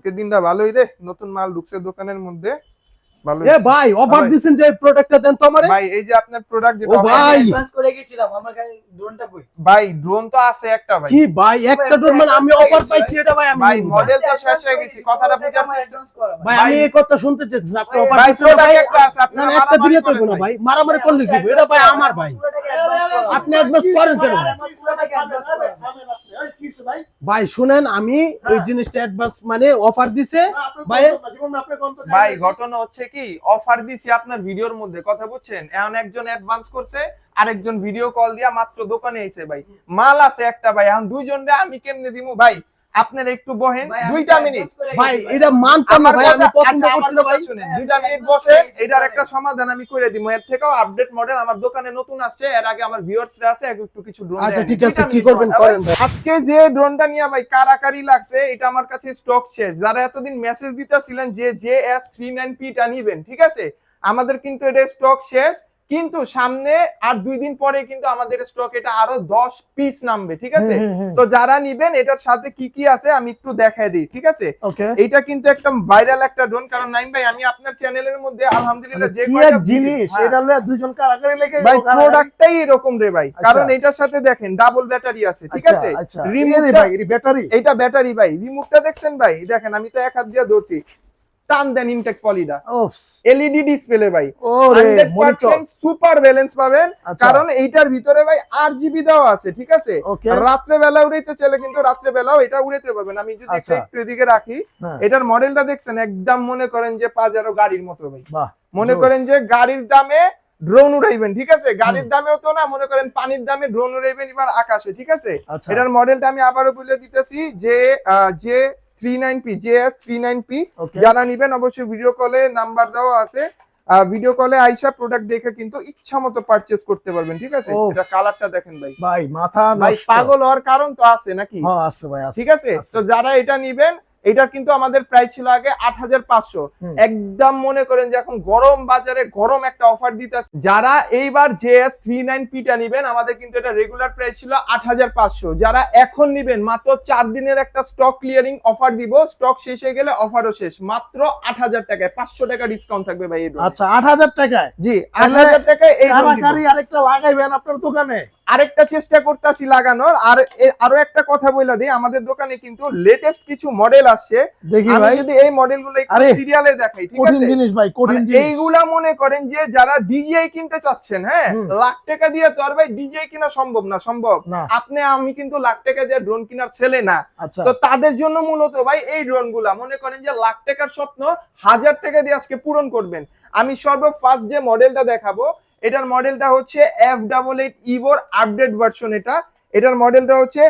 আজকের দিনটা ভালোই রে। নতুন মাল ঢুকছে দোকানের মধ্যে। ভালো এ ভাই অফার দিছেন যে প্রোডাক্টটা দেন তো আমারে? ভাই এই যে আপনার প্রোডাক্ট যেটা ভাই। অ্যাডভান্স করে গেছিলাম আমার কাছে ড্রোনটা কই? ভাই ড্রোন তো আছে একটা ভাই। কি ভাই একটা ডোর মানে আমি অফার পাইছি এটা ভাই আমি ভাই মডেল তো শেষ হয়ে গেছি কথাটা বুঝার চেষ্টা ভাই ভাই। আমি এই কথা শুনতে চাচ্ছি আপনি অফার ভাই দিছেন না, ভাই। প্রোডাক্ট একটা আছে না, একটা মারামারি দিলে তো না ভাই। ভাই মারামারি করলে কি এটা ভাই আমার ভাই। আপনি অ্যাডভান্স করেন কেন ভাই? ভাই? শুনেন আমি ওই জিনিসটা অ্যাডভান্স মানে অফার দিছে। ভাই ভাই ঘটনা হচ্ছে কি অফার দিছি আপনার ভিডিওর মধ্যে কথা বুঝছেন? এখন একজন অ্যাডভান্স করছে আরেকজন ভিডিও কল দিয়া মাত্র দোকানে এসে ভাই। মাল আছে একটা ভাই। এখন দুইজন রে আমি কেমনে দিমু? ভাই আপনার একটু বহেন। দুইটা মিনিট। ভাই এটা মানতাম না ভাই আমি পছন্দ আচ্ছা, করছি না ভাই। শুনেন। দুইটা মিনিট বসে এটার একটা সমাধান আমি করে দিব। এর থেকেও আপডেট মডেল আমার দোকানে নতুন আসছে এর আগে আমার ভিউয়ার্সরা আছে একটু কিছু ড্রোন আচ্ছা ঠিক আছে কি করবেন করেন ভাই। আজকে যে ড্রোনটা নিয়ে ভাই কারাকারি লাগছে এটা আমার কাছে স্টক শেষ। যারা এতদিন মেসেজ দিতেছিলেন যে জে এস থ্রি নাইন পিটা নিবেন ঠিক আছে? আমাদের কিন্তু এটা স্টক শেষ। কিন্তু সামনে আর দুই দিন পরে কিন্তু আমাদের স্টক এটা আরও দশ পিস নামবে ঠিক আছে। তো যারা নিবেন এটার সাথে কি কি আছে আমি একটু দেখাই দিই ঠিক আছে? এটা কিন্তু একদম ভাইরাল একটা ড্রোন কারণ নাইম ভাই আমি আপনার চ্যানেলের মধ্যে আলহামদুলিল্লাহ যে কয়টা জিনিস? হ্যাঁ। এটা লয়ে দুইজন কারাকারি লেগে ভাই প্রোডাক্টটাই এরকম রে ভাই। আচ্ছা। কারণ এটার সাথে দেখেন ডাবল ব্যাটারি আছে ঠিক আচ্ছা, আছে? আচ্ছা। ভাই ব্যাটারি এটা ব্যাটারি ভাই রিমোটটা দেখছেন ভাই? দেখেন আমি তো এক হাত দিয়ে ধরছি। টান দেন ইনটেক পলিটা এলইডি ডিসপ্লে ভাই। সুপার ব্যালেন্স পাবেন। আচ্ছা। কারণ এইটার ভিতরে ভাই আর জিবি দেওয়া আছে ঠিক আছে? রাত্রে বেলা উড়াইতে চলে কিন্তু রাত্রে বেলাও এটা উড়াতে পারবেন। আমি যদি আচ্ছা। একটু এদিকে রাখি হ্যাঁ। এটার মডেলটা দেখছেন? একদম মনে করেন যে পাজারো গাড়ির মতো ভাই। মনে করেন যে গাড়ির দামে ড্রোন উড়াইবেন ঠিক আছে? গাড়ির দামেও তো না মনে করেন পানির দামে ড্রোন উড়াইবেন এবার আকাশে ঠিক আছে? আচ্ছা। এটার মডেলটা আমি আবারও বলে দিতেছি যে যে three nine P J S three nine P যারা নিবেন অবশ্যই ভিডিও কলে নাম্বার দেওয়া আছে। ভিডিও কলে আইসা প্রোডাক্ট দেখে কিন্তু ইচ্ছা মতো পারচেস করতে পারবেন ঠিক আছে। এটা কালারটা দেখেন ভাই। ভাই মাথা ভাই পাগল হওয়ার কারণ তো আছে নাকি? হ্যাঁ আছে ভাই আছে। ঠিক আছে। তো যারা এটা নিবেন এটা কিন্তু আমাদের প্রাইস ছিল আগে আট হাজার পাঁচশো। একদম মনে করেন যে এখন গরম বাজারে গরম একটা অফার দিতে যারা এইবার জে এস থ্রি নাইন পিটা নিবেন আমাদের কিন্তু এটা রেগুলার প্রাইস ছিল আট হাজার পাঁচশো। যারা এখন নিবেন মাত্র চার দিনের একটা স্টক ক্লিয়ারিং অফার দিব। স্টক শেষ হয়ে গেলে অফারও শেষ। মাত্র আট হাজার টাকায়। পাঁচশো টাকা ডিসকাউন্ট থাকবে ভাই। আচ্ছা আট হাজার টাকায়? জি আট হাজার টাকায় এই আরেকটা লাগাইবেন আপনার দোকানে? আরেকটা চেষ্টা করতেছি লাগানোর। আর আরও একটা কথা বলে দিই আমাদের দোকানে কিন্তু লেটেস্ট কিছু মডেল আসছে। দেখি আমি ভাই। যদি এই মডেলগুলো একটু সিরিয়ালে দেখাই ঠিক কঠিন আছে? জিনিস ভাই কঠিন মানে জিনিস। এইগুলা মনে করেন যে যারা ডিজে কিনতে চাচ্ছেন হ্যাঁ? লাখ টাকা দিয়ে তো আর ভাই ডিজে কিনা সম্ভব না সম্ভব। আপনি আমি কিন্তু লাখ টাকা দিয়ে ড্রোন কেনার ছেলে না। আচ্ছা। তো তাদের জন্য মূলত ভাই এই ড্রোনগুলা মনে করেন যে লাখ টাকার স্বপ্ন হাজার টাকা দিয়ে আজকে পূরণ করবেন। আমি সর্ব ফার্স্ট যে মডেলটা দেখাবো এটার মডেলটা হচ্ছে এফ ডাবল এইট ইভোর আপডেট ভার্সন এটা। এটার মডেলটা হচ্ছে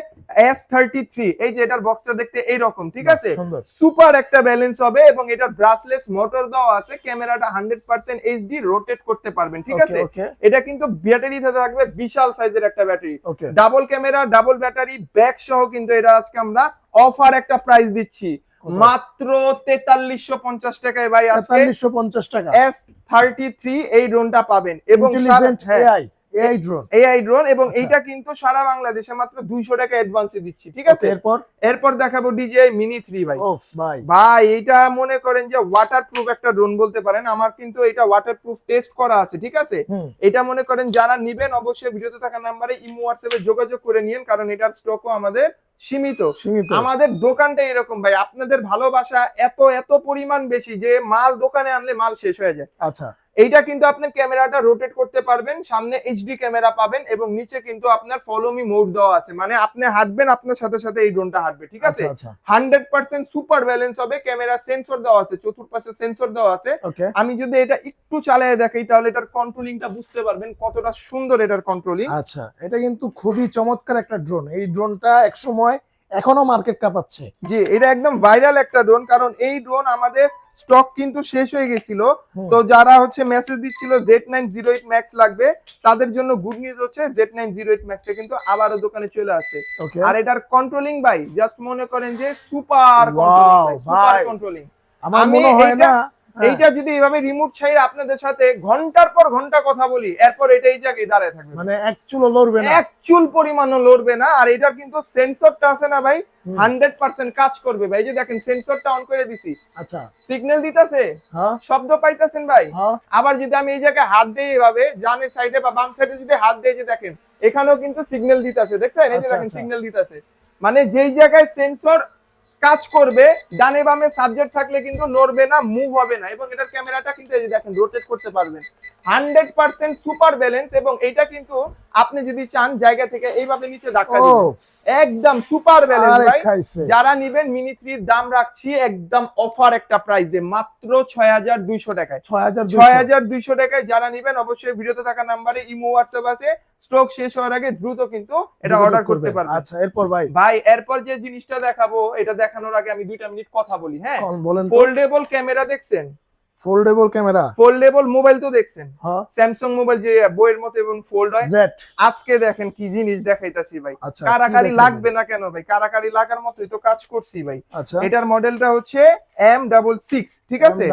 এস থার্টি থ্রি এই যে এটার বক্সটা দেখতে এইরকম ঠিক আছে? সুপার একটা ব্যালেন্স হবে এবং এটার ব্রাসলেস মোটর দেওয়া আছে। ক্যামেরাটা হান্ড্রেড পার্সেন্ট এইচডি রোটেট করতে পারবেন ঠিক আছে? এটা কিন্তু ব্যাটারিতে থাকবে বিশাল সাইজের একটা battery double camera double battery bag সহ কিন্তু এটা আজকে আমরা অফার একটা প্রাইস দিচ্ছি? মাত্র তেতাল্লিশশো পঞ্চাশ টাকায় ভাই আজকে তেতাল্লিশশো পঞ্চাশ টাকা। এস থার্টি থ্রি এই ড্রোনটা পাবেন। এবং হ্যাঁ। এআই ড্রোন এআই ড্রোন এবং আচ্ছা। এইটা কিন্তু সারা বাংলাদেশে মাত্র দুইশো টাকা অ্যাডভান্সে দিচ্ছি ঠিক আছে? এরপর? এরপর দেখাবো ডিজে মিনি থ্রি ভাই। ওফস ভাই ভাই এটা মনে করেন যে ওয়াটার প্রুফ একটা ড্রোন বলতে পারেন আমার কিন্তু এটা ওয়াটার প্রুফ টেস্ট করা আছে ঠিক আছে? এটা মনে করেন যারা নিবেন অবশ্যই ভিডিওতে থাকা নাম্বারে ইমো হোয়াটসঅ্যাপে যোগাযোগ করে নিন কারণ এটার স্টকও আমাদের সীমিত। আমাদের দোকানটা এরকম ভাই। আপনাদের ভালোবাসা এত এত পরিমাণ বেশি যে মাল দোকানে আনলে মাল শেষ হয়ে যায়। আচ্ছা। এইটা কিন্তু আপনার ক্যামেরাটা রোটেট করতে পারবেন সামনে এইচডি ক্যামেরা পাবেন এবং নিচে কিন্তু আপনার ফলো মি মোড দেওয়া আছে। মানে আপনি হাঁটবেন আপনার সাথে সাথে এই ড্রোনটা হাঁটবে ঠিক আছে? হান্ড্রেড পার্সেন্ট সুপার ব্যালেন্স হবে ক্যামেরা সেন্সর দেওয়া আছে চতুর্পাশে সেন্সর দেওয়া আছে। আমি যদি এটা একটু চালিয়ে দেখাই তাহলে এটার কন্ট্রোলিংটা বুঝতে পারবেন কতটা সুন্দর এটার কন্ট্রোলিং আচ্ছা এটা কিন্তু খুবই চমৎকার একটা ড্রোন এই ড্রোনটা এক সময় এখনও মার্কেট কাঁপাচ্ছে। জি এটা একদম ভাইরাল একটা ড্রোন কারণ এই ড্রোন আমাদের স্টক কিন্তু শেষ হয়ে গেছিল। তো যারা হচ্ছে মেসেজ দিচ্ছিল Z nine zero eight max লাগবে তাদের জন্য গুড নিউজ হচ্ছে জেড নাইন জিরো এইট ম্যাক্সটা কিন্তু আবারও দোকানে চলে আসে। আর এটার কন্ট্রোলিং ভাই জাস্ট মনে করেন যে সুপার Wow, সুপার। কন্ট্রোলিং আমার আমি মনে হয় না। এইটা যদি এইভাবে রিমোট ছাই আপনাদের সাথে ঘণ্টার পর ঘণ্টা কথা বলি এরপর এটা এই জায়গায় দাঁড়ায় থাকবে। মানে এক চুলো লড়বে না। এক চুল পরিমাণও লড়বে না আর এটার কিন্তু সেন্সরটা আছে না ভাই। হান্ড্রেড পার্সেন্ট কাজ করবে ভাই। যে দেখেন সেন্সরটা অন করে দিছি। আচ্ছা। সিগন্যাল দিতেছে? হ্যাঁ। শব্দ পাইতেছেন ভাই? হ্যাঁ। আবার যদি আমি এই জায়গায় হাত দিই এভাবে ডানের সাইডে বা বাম সাইডে যদি হাত দিয়ে যে দেখেন এখানেও কিন্তু সিগন্যাল দিতেছে। দেখছেন? এই যে আচ্ছা, দেখেন আচ্ছা। সিগন্যাল দিতেছে। মানে যেই জায়গায় সেন্সর কাজ করবে, ডানে বামে সাবজেক্ট থাকলে কিন্তু নড়বে না মুভ হবে না। এবং এটার ক্যামেরাটা কিন্তু দেখেন রোটেট করতে পারবেন। হান্ড্রেড পার্সেন্ট সুপার ব্যালেন্স এবং এটা কিন্তু আপনি যদি চান জায়গা থেকে এইভাবে নিচে ধাক্কা দিবেন একদম সুপার ব্যালেন্স ভাই। যারা নিবেন মিনি থ্রির দাম রাখছি একদম অফার একটা প্রাইসে মাত্র ছয় হাজার দুইশো টাকায়। ছয় হাজার দুইশো। টাকায় যারা নিবেন অবশ্যই ভিডিওতে থাকা নাম্বারে ইমো হোয়াটসঅ্যাপ আছে। স্টক শেষ হওয়ার আগে দ্রুত কিন্তু এটা অর্ডার করতে পারবেন। আচ্ছা এরপর ভাই। ভাই এরপর যে জিনিসটা দেখাবো এটা দেখানোর আগে আমি দুইটা মিনিট কথা বলি হ্যাঁ? ফোল্ডেবল ক্যামেরা দেখছেন? ফোল্ডেবল ক্যামেরা ফোল্ডেবল মোবাইল তো দেখছেন। স্যামসাং মোবাইল যে বইয়ের মতো এবং ফোল্ড হয় আজকে দেখেন কি জিনিস দেখাইতাছি ভাই। আচ্ছা কারাকারি লাগবে না কেন ভাই? কারাকারি লাগার মতোই তো কাজ করছি ভাই। আচ্ছা। এটার মডেলটা হচ্ছে এম ডাবল সিক্স ঠিক আছে?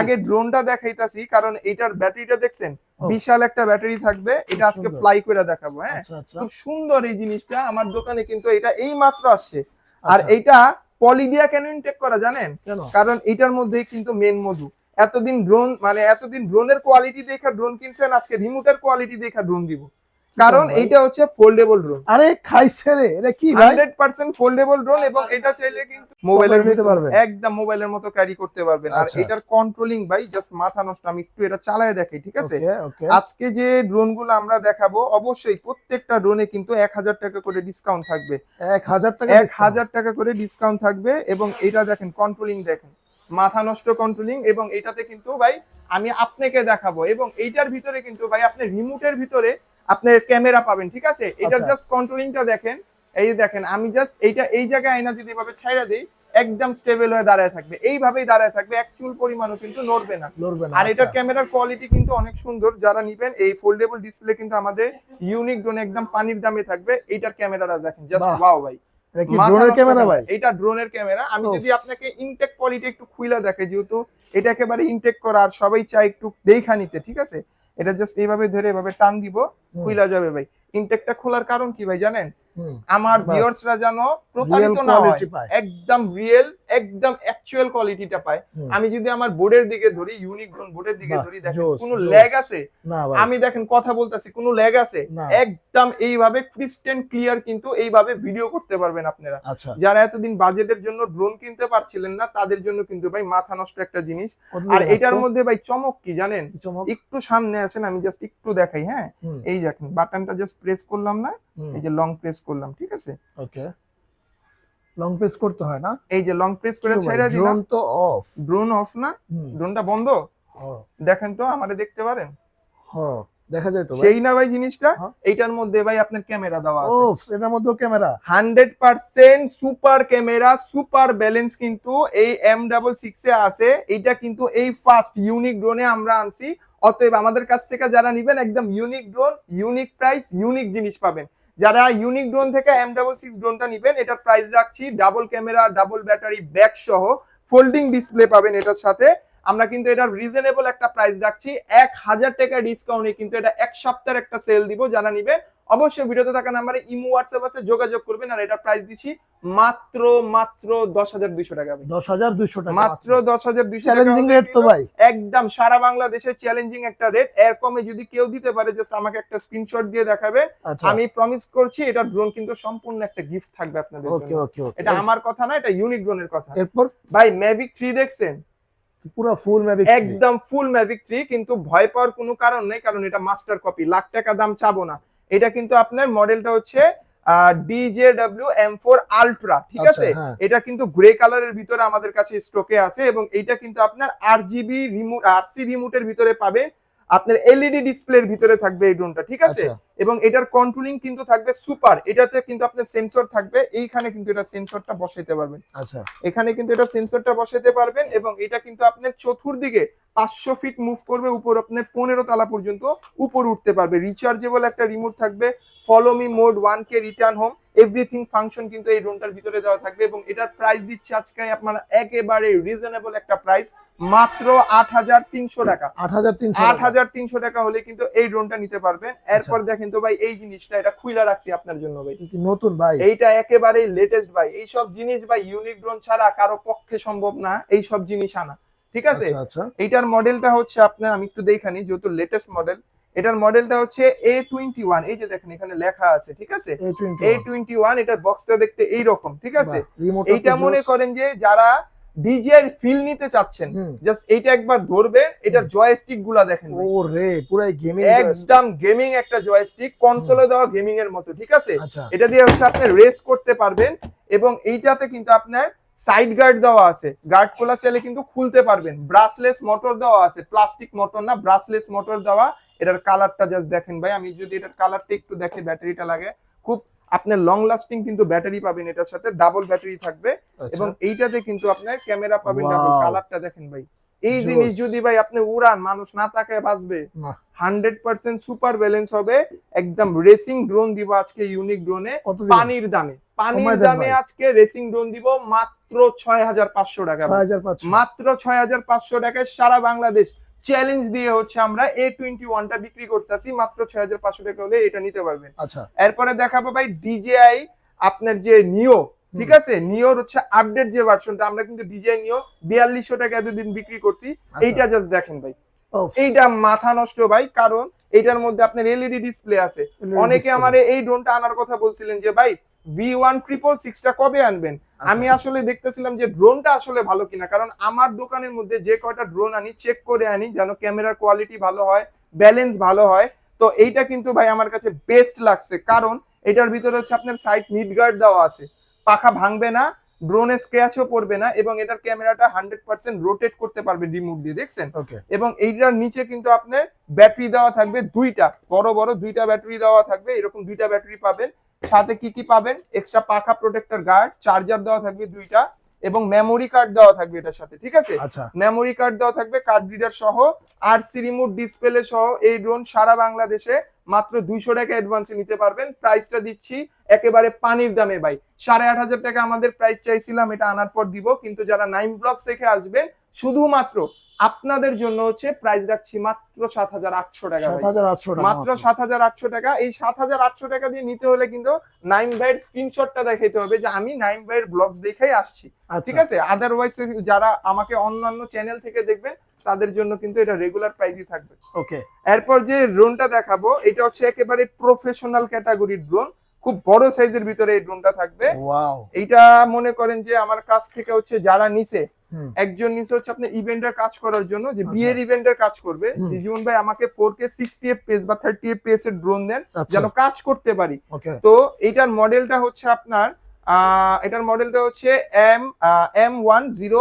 আগে ড্রোনটা দেখাইতাছি কারণ এটার ব্যাটারিটা দেখছেন? বিশাল একটা ব্যাটারি থাকবে এটা আজকে ফ্লাই করে দেখাবো হ্যাঁ? আচ্ছা খুব সুন্দর এই জিনিসটা আমার দোকানে কিন্তু এটা এই মাত্র আসছে। আর এইটা পলি দিয়া কেন ইনটেক করা জানেন? কারণ এটার মধ্যেই কিন্তু মেন মধু এতদিন ড্রোন মানে এতদিন ড্রোনের কোয়ালিটি দেখা ড্রোন কিনছেন আজকে রিমোটের কোয়ালিটি দেখা ড্রোন দিব। কারণ এটা হচ্ছে ফোল্ডেবল ড্রোন আরে খাইছে রে। এটা কি ভাই? হান্ড্রেড পার্সেন্ট ফোল্ডেবল ড্রোন এবং এটা চাইলে কিন্তু মোবাইলের নিতে পারবেন। একদম মোবাইলের মতো ক্যারি করতে পারবেন। আর আচ্ছা। এটার কন্ট্রোলিং ভাই জাস্ট মাথা নষ্ট আমি একটু এটা চালায় দেখাই ঠিক আছে? আজকে যে ড্রোনগুলো আমরা দেখাবো অবশ্যই প্রত্যেকটা ড্রোনে কিন্তু এক হাজার টাকা করে ডিসকাউন্ট থাকবে। এক হাজার টাকা এক discount। হাজার টাকা করে ডিসকাউন্ট থাকবে এবং এটা দেখেন কন্ট্রোলিং দেখেন। মাথা নষ্ট কন্ট্রোলিং এবং এটাতে কিন্তু ভাই আমি আপনাকে দেখাবো এবং এইটার ভিতরে কিন্তু ভাই আপনি রিমোটের ভিতরে আপনার ক্যামেরা পাবেন ঠিক আছে এটার আচ্ছা। জাস্ট কন্ট্রোলিংটা দেখেন এই দেখেন আমি জাস্ট এইটা এই জায়গায় আইনা যদি এভাবে ছাইড়া দিই একদম স্টেবল হয়ে দাঁড়ায় থাকবে এইভাবেই দাঁড়ায় থাকবে এক চুল পরিমাণও কিন্তু নড়বে না লড়বে না আর এটার আচ্ছা। ক্যামেরার কোয়ালিটি কিন্তু অনেক সুন্দর যারা নিবেন এই ফোল্ডেবল ডিসপ্লে কিন্তু আমাদের ইউনিক ড্রোন একদম পানির দামে থাকবে এইটার ক্যামেরাটা দেখেন জাস্ট। ওয়াও ভাই এটা কি ড্রোনের ক্যামেরা ভাই? এটা ড্রোনের ক্যামেরা আমি যদি আপনাকে ইনটেক কোয়ালিটি একটু খুইলা দেখে যেহেতু এটা একেবারে ইনটেক করা আর সবাই চায় একটু দেখা নিতে ঠিক আছে? এটা জাস্ট এইভাবে ধরে এভাবে টান দিব খুইলা যাবে ভাই। ইনটেকটা খোলার কারণ কি ভাই জানেন। আমার ভিউয়ার্সরা যেন প্রতারিত না হয় একদম রিয়েল একদম অ্যাকচুয়াল কোয়ালিটিটা পায়। আমি যদি আমার বোর্ডের দিকে ধরি ইউনিক ড্রোন বোর্ডের দিকে ধরি দেখেন কোনো ল্যাগ আছে? আমি দেখেন কথা বলতেছি কোনো ল্যাগ আছে। একদম এইভাবে ক্রিস্টেন ক্লিয়ার কিন্তু এইভাবে ভিডিও করতে পারবেন আপনারা। আচ্ছা। যারা এতদিন বাজেটের জন্য ড্রোন কিনতে পারছিলেন না তাদের জন্য কিন্তু ভাই মাথা নষ্ট একটা জিনিস। আর এটার মধ্যে ভাই চমক কি জানেন? একটু সামনে আসেন আমি জাস্ট একটু দেখাই হ্যাঁ? এই দেখেন বাটনটা জাস্ট প্রেস করলাম না এই যে লং প্রেস করলাম ঠিক আছে? ওকে। লং প্রেস করতে হয় না? এই যে লং প্রেস করে ছেড়ে দিলাম। ড্রোন তো অফ ড্রোন অফ না? ড্রোনটা বন্ধ? দেখেন তো আমারে দেখতে পারেন? দেখা যায় তো সেই না ভাই জিনিসটা? হ্যাঁ। এইটার মধ্যে ভাই আপনার ক্যামেরা দেওয়া আছে। ওফ এটার মধ্যেও camera. Hundred percent super camera super balance কিন্তু এই এম ডাবল সিক্স এ আছে। এটা কিন্তু এই ফার্স্ট ইউনিক ড্রোনে আমরা আনছি। অতএব আমাদের কাছ থেকে যারা নিবেন একদম unique drone unique price unique জিনিস পাবেন। যারা ইউনিক ড্রোন থেকে এম ডাবল সিক্স ড্রোনটা নিবেন, এটার প্রাইস রাখছি double camera double battery bag সহ ফোল্ডিং ডিসপ্লে পাবেন এটার সাথে। আমরা কিন্তু এটার রিজনেবল একটা প্রাইস রাখছি। এক হাজার টাকা ডিসকাউন্টে কিন্তু এটা এক সপ্তাহের একটা সেল দিব, যারা নিবেন অবশ্যই ভিডিওতে থাকা নাম্বারে ইমো হোয়াটসঅ্যাপ আছে যোগাযোগ করবেন আর এটা প্রাইস দিচ্ছি মাত্র মাত্র দশ হাজার দুইশো টাকা। দশ হাজার দুইশো টাকা মাত্র দশ হাজার দুইশো চ্যালেঞ্জিং রেট তো ভাই। একদম সারা বাংলাদেশে চ্যালেঞ্জিং একটা রেট এর কমে যদি কেউ দিতে পারে জাস্ট আমাকে একটা স্ক্রিনশট দিয়ে দেখাবেন আচ্ছা। আমি প্রমিস করছি এটা ড্রোন কিন্তু সম্পূর্ণ একটা গিফট থাকবে আপনাদের ওকে ওকে এটা আমার কথা না এটা ইউনিক ড্রোনের কথা। এরপর? ভাই ম্যাভিক থ্রি দেখছেন? পুরো ফুল ম্যাভিক একদম ফুল ম্যাভিক থ্রি কিন্তু ভয় পাওয়ার কোনো কারণ নেই কারণ এটা মাস্টার কপি লাখ টাকা দাম চাবো না। এটা কিন্তু আপনার মডেলটা হচ্ছে ডিজেডব্লিউ এম ফোর আলট্রা ঠিক আচ্ছা, আছে হ্যাঁ। এটা কিন্তু গ্রে কালারের ভিতরে আমাদের কাছে স্টকে আছে এবং এটা কিন্তু আপনার আর জিবি রিমোট আর সি রিমোটের ভিতরে পাবেন আপনার এলইডি ডিসপ্লের ভিতরে থাকবে এই ড্রোনটা ঠিক আছে? আচ্ছা। এবং এটার কন্ট্রোলিং কিন্তু থাকবে সুপার এটাতে কিন্তু আপনার সেন্সর থাকবে এইখানে কিন্তু এটা সেন্সরটা বসাইতে পারবেন। আচ্ছা। এখানে কিন্তু এটা সেন্সরটা বসাইতে পারবেন এবং এটা কিন্তু আপনার চতুর্দিকে পাঁচশো ফিট মুভ করবে উপর আপনার পনেরো তালা পর্যন্ত উপর উঠতে পারবে। রিচার্জেবল একটা রিমোট থাকবে follow me mode one key return home everything function কিন্তু এই ড্রোনটার ভিতরে দেওয়া থাকবে এবং এটার প্রাইস দিচ্ছে আজকে আপনারা একেবারে রিজনেবল একটা প্রাইস মাত্র আট হাজার তিনশো টাকা। আট হাজার তিনশো আট হাজার তিনশো টাকা হলে কিন্তু এই ড্রোনটা নিতে পারবেন। এরপর দেখেন তো ভাই এই জিনিসটা এটা খুইলা রাখছি আপনার জন্য ভাই। নতুন ভাই। এইটা একেবারে লেটেস্ট ভাই। এই সব জিনিস ভাই ইউনিক ড্রোন ছাড়া কারও পক্ষে সম্ভব না এই সব জিনিস আনা। ঠিক আছে? আচ্ছা আচ্ছা। এইটার মডেলটা হচ্ছে আপনার আমি একটু দেখানি যেহেতু লেটেস্ট মডেল এটার মডেলটা হচ্ছে এ টোয়েন্টি ওয়ান এই যে দেখেন এখানে লেখা আছে ঠিক আছে? এ টোয়েন্টি ওয়ান এটার বক্সটা দেখতে এইরকম ঠিক আছে? এইটা মনে করেন যে যারা ডিজিআই ফিল নিতে চাচ্ছেন জাস্ট এইটা একবার ধরবেন এটার জয়স্টিকগুলা দেখেন ভাই। ও রে পুরাই গেমিং একদম গেমিং একটা জয়স্টিক কনসোলে দেওয়া গেমিং এর মতো ঠিক আছে? আচ্ছা। এটা দিয়ে হচ্ছে আপনি রেস করতে পারবেন এবং এইটাতে কিন্তু আপনার সাইড গার্ড দেওয়া আছে। গার্ড খোলা চাইলে কিন্তু খুলতে পারবেন। ব্রাসলেস মোটর দেওয়া আছে প্লাস্টিক মোটর না ব্রাসলেস মোটর দেওয়া এটার কালারটা জাস্ট দেখেন ভাই। আমি যদি এটার কালারটা একটু দেখে ব্যাটারিটা লাগে খুব আপনার লং লাস্টিং কিন্তু ব্যাটারি পাবেন এটার সাথে ডাবল ব্যাটারি থাকবে। আচ্ছা। এবং এইটাতে কিন্তু আপনার ক্যামেরা পাবেন ডাবল কালারটা দেখেন ভাই। এই জিনিস যদি ভাই আপনি উড়ান মানুষ না তাকায় বাঁচবে। হান্ড্রেড পার্সেন্ট সুপার ব্যালেন্স হবে। একদম রেসিং ড্রোন দিব আজকে ইউনিক ড্রোনে পানির দামে। পানির দামে আজকে রেসিং ড্রোন দিব মাত্র ছয় হাজার পাঁচশো টাকা মাত্র ছয় হাজার পাঁচশো টাকায় সারা বাংলাদেশ চ্যালেঞ্জ দিয়ে হচ্ছে আমরা এ টোয়েন্টি ওয়ানটা বিক্রি করতেছি মাত্র ছয় হাজার পাঁচশো টাকা হলে এটা নিতে পারবেন। আচ্ছা। এরপরে দেখাবো ভাই ডিজেআই আপনার যে নিও ঠিক আছে? নিওর হচ্ছে আপডেট যে ভার্সনটা আমরা কিন্তু ডিজেআই নিও বিয়াল্লিশশো টাকা এতদিন বিক্রি করছি। আচ্ছা। এইটা জাস্ট দেখেন ভাই। এইটা মাথা নষ্ট ভাই কারণ এইটার মধ্যে আপনার এলইডি ডিসপ্লে আছে। অনেকে আমার এই ড্রোনটা আনার কথা বলছিলেন যে ভাই ভি ওয়ান ট্রিপল সিক্সটা কবে আনবেন? আচ্ছা। আমি আসলে দেখতেছিলাম যে ড্রোনটা আসলে ভালো কিনা কারণ আমার দোকানের মধ্যে যে কয়টা ড্রোন আনি চেক করে আনি যেন ক্যামেরার কোয়ালিটি ভালো হয় ব্যালেন্স ভালো হয়। তো এইটা কিন্তু ভাই আমার কাছে বেস্ট লাগছে কারণ এটার ভিতরে হচ্ছে আপনার সাইড মিড গার্ড দেওয়া আছে। পাখা ভাঙবে না ড্রোনে স্ক্র্যাচও পড়বে না এবং এটার ক্যামেরাটা হান্ড্রেড পার্সেন্ট রোটেট করতে পারবে রিমোট দিয়ে দেখছেন? এবং এইটার নিচে কিন্তু আপনার ব্যাটারি দেওয়া থাকবে দুইটা বড় বড় দুইটা ব্যাটারি দেওয়া থাকবে এরকম দুইটা ব্যাটারি পাবেন। সাথে কি কি পাবেন? এক্সট্রা পাখা প্রোটেক্টর গার্ড চার্জার দেওয়া থাকবে দুইটা এবং মেমোরি কার্ড দেওয়া থাকবে এটার সাথে ঠিক আছে? আচ্ছা। মেমোরি কার্ড দেওয়া থাকবে কার্ড রিডার সহ আর সি রিমোট ডিসপ্লে সহ এই ড্রোন সারা বাংলাদেশে মাত্র দুইশো টাকা অ্যাডভান্সে নিতে পারবেন। প্রাইসটা দিচ্ছি একেবারে পানির দামে ভাই। সাড়ে আট হাজার টাকা আমাদের প্রাইস চাইছিলাম এটা আনার পর দিব। কিন্তু যারা নাইন ব্লগস দেখে আসবেন শুধুমাত্র আপনাদের জন্য হচ্ছে প্রাইস রাখছি মাত্র সাত হাজার আটশো টাকা মাত্র সাত হাজার আটশো টাকা। এই সাত হাজার আটশো টাকা দিয়ে নিতে হলে কিন্তু নাইম ভাইয়ের স্ক্রিনশটটা দেখাইতে হবে যে আমি নাইম ভাইয়ের ব্লগস দেখেই আসছি। আচ্ছা। ঠিক আছে? আদারওয়াইজ যারা আমাকে অন্যান্য চ্যানেল থেকে দেখবেন তাদের জন্য কিন্তু এটা রেগুলার প্রাইসই থাকবে। ওকে এরপর যে ড্রোনটা দেখাবো এটা হচ্ছে একেবারে প্রফেশনাল ক্যাটাগরির ড্রোন খুব বড় সাইজের ভিতরে এই ড্রোনটা থাকবে। এইটা মনে করেন যে আমার কাছ থেকে হচ্ছে যারা নিছে। একজন নিচে হচ্ছে আপনি ইভেন্টের কাজ করার জন্য যে আচ্ছা। বিয়ের ইভেন্টের কাজ করবে যে জীবন ভাই আমাকে four K sixty F pace বা থার্টি এফপিএস এর ড্রোন দেন আচ্ছা। যেন কাজ করতে পারি। তো এটার মডেলটা হচ্ছে আপনার এটার মডেলটা হচ্ছে M M one zero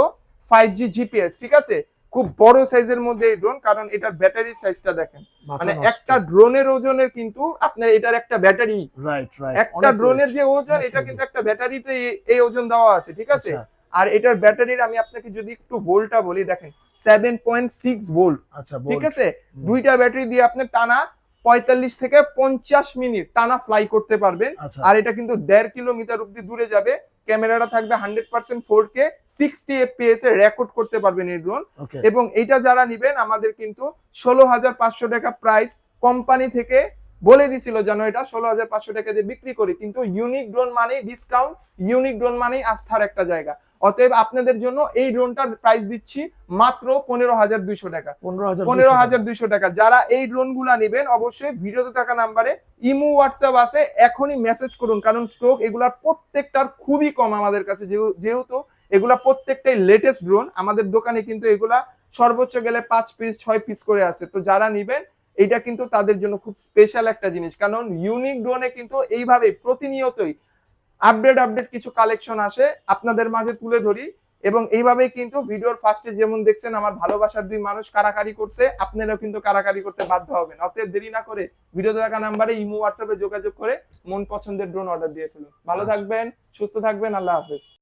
five G GPS ঠিক আছে? খুব বড় সাইজের মধ্যে এই ড্রোন কারণ এটার ব্যাটারি সাইজটা দেখেন। মানে একটা ড্রোনের ওজনের কিন্তু আপনার এটার একটা ব্যাটারি রাইট রাইট একটা ড্রোনের যে ওজন এটা কিন্তু একটা ব্যাটারিতে এই- এই ওজন দেওয়া আছে ঠিক আছে? আর এটার ব্যাটারির আমি আপনাকে যদি একটু ভোল্টটা বলি দেখেন সেভেন পয়েন্ট সিক্স ভোল্ট আচ্ছা ঠিক আছে? দুইটা ব্যাটারি দিয়ে আপনি টানা পঁয়তাল্লিশ থেকে পঞ্চাশ মিনিট টানা ফ্লাই করতে পারবেন। আচ্ছা। আর এটা কিন্তু দেড় কিলোমিটার অব্দি দূরে যাবে। ক্যামেরাটা থাকবে hundred percent four K sixty FPS এ রেকর্ড করতে পারবেন এই ড্রোন এবং এটা যারা নিবেন আমাদের কিন্তু ষোলো হাজার পাঁচশো টাকা প্রাইস কোম্পানি থেকে বলে দিছিল যেন এটা ষোলো হাজার পাঁচশো টাকা দিয়ে বিক্রি করি। কিন্তু ইউনিক ড্রোন মানেই ডিসকাউন্ট ইউনিক ড্রোন মানেই আস্থার একটা জায়গা। অতএব আপনাদের জন্য এই ড্রোনটার প্রাইস দিচ্ছি মাত্র পনেরো হাজার দুইশো টাকা। পনেরো হাজার দুইশো টাকা। যারা এই ড্রোনগুলা নিবেন অবশ্যই ভিডিওতে থাকা নাম্বারে ইমো হোয়াটসঅ্যাপ আছে এখনই মেসেজ করুন। কারণ স্টক এগুলার প্রত্যেকটার খুবই কম আমাদের কাছে। যেহেতু- যেহেতু এগুলা প্রত্যেকটাই লেটেস্ট ড্রোন আমাদের দোকানে কিন্তু এগুলা সর্বোচ্চ গেলে পাঁচ পিস ছয় পিস করে আছে। তো যারা নিবেন এটা কিন্তু তাদের জন্য খুব স্পেশাল একটা জিনিস। কারণ ইউনিক ড্রোনে কিন্তু এইভাবে প্রতিনিয়তই আপডেট আপডেট কিছু কালেকশন আসে আপনাদের মাঝে তুলে ধরি। এবং এইভাবেই কিন্তু ভিডিওর ফার্স্টে যেমন দেখছেন আমার ভালোবাসার দুই মানুষ কারাকারি করছে আপনারাও কিন্তু কারাকারি করতে বাধ্য হবেন। অতএব দেরি না করে ভিডিও থাকা নাম্বারে ইমো হোয়াটসঅ্যাপে যোগাযোগ করে মন পছন্দের ড্রোন অর্ডার দিয়ে ফেলুন। ভালো আচ্ছা। থাকবেন সুস্থ থাকবেন আল্লাহ হাফেজ।